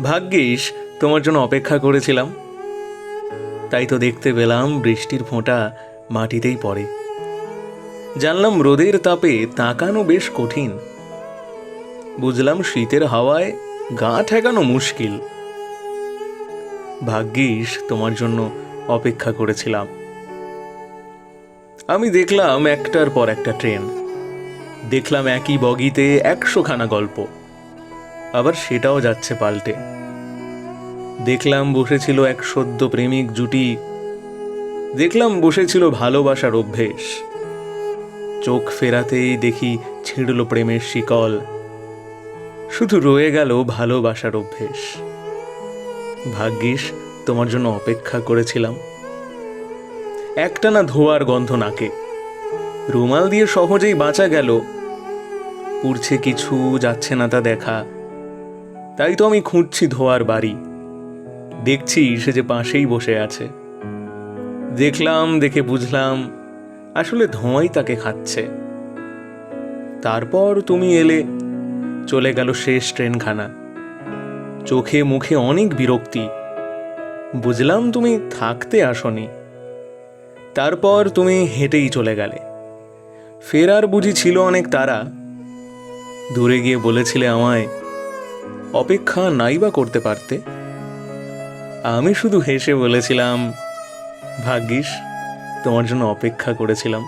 ভাগ্যিস, তোমার জন্য অপেক্ষা করেছিলাম। তাই তো দেখতে পেলাম বৃষ্টির ফোঁটা মাটিতেই পড়ে। জানলাম রোদের তাপে তাকানো বেশ কঠিন। বুঝলাম শীতের হাওয়ায় গা ঠেকানো মুশকিল। ভাগ্যিস, তোমার জন্য অপেক্ষা করেছিলাম। আমি দেখলাম একটার পর একটা ট্রেন। দেখলাম একই বগিতে একশোখানা গল্প। আবার সেটাও যাচ্ছে পাল্টে। দেখলাম বসেছিল এক সদ্য প্রেমিক জুটি। দেখলাম বসেছিল ভালোবাসার অভ্যেস। চোখ ফেরাতেই দেখি ছিঁড়ল প্রেমের শিকল। শুধু রয়ে গেল ভালোবাসার অভ্যেস। ভাগ্যিস, তোমার জন্য অপেক্ষা করেছিলাম। একটানা ধোয়ার গন্ধ নাকে। রুমাল দিয়ে সহজেই বাঁচা গেল। পুড়ছে কিছু, যাচ্ছে না তা দেখা। তাই তো আমি খুঁজছি ধোয়ার বাড়ি। দেখছি সে যে পাশেই বসে আছে। দেখলাম, দেখে বুঝলাম, আসলে ধোঁয়াই তাকে খাচ্ছে। তারপর তুমি এলে, চলে গেল শেষ ট্রেনখানা। চোখে মুখে অনেক বিরক্তি। বুঝলাম তুমি থাকতে আসনি। তারপর তুমি হেঁটেই চলে গেলে। ফেরার বুঝি ছিল অনেক তারা। দূরে গিয়ে বলেছিলে আমায় অপেক্ষা নাই বা করতে পারতে। আমি শুধু হেসে বলেছিলাম ভাগ্যিস তোমার জন্য অপেক্ষা করেছিলাম।